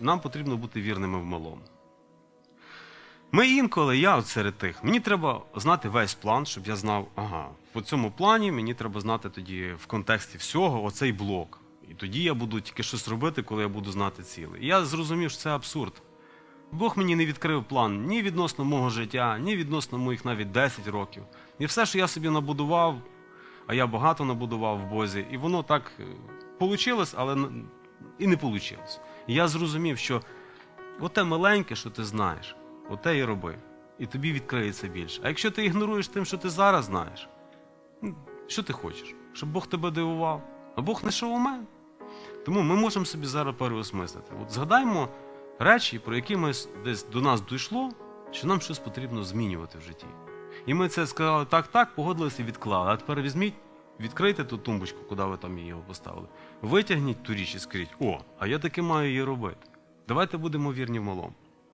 нам потрібно бути вірними в малому. Ми інколи, я серед тих, мені треба знати весь план, щоб я знав, ага, в цьому плані мені треба знати тоді в контексті всього оцей блок. І тоді я буду тільки щось робити, коли я буду знати ціле. І я зрозумів, що це абсурд. Бог мені не відкрив план ні відносно мого життя, ні відносно моїх навіть 10 років. І все, що я собі набудував, а я багато набудував в Бозі, і воно так вийшло, але н- і не вийшло. Я зрозумів, що оте маленьке, що ти знаєш, оте і роби. І тобі відкриється більше. А якщо ти ігноруєш тим, що ти зараз знаєш, що ти хочеш? Щоб Бог тебе дивував? А Бог не шоумен. Тому ми можемо собі зараз переосмислити. От згадаймо речі, про які ми десь до нас дійшло, що нам щось потрібно змінювати в житті. І ми це сказали так, так, погодилися і відклали. А тепер візьміть, відкрийте ту тумбочку, куди ви там її поставили. Витягніть ту річ і скажіть, о, а я таки маю її робити. Давайте будемо вірні в малому.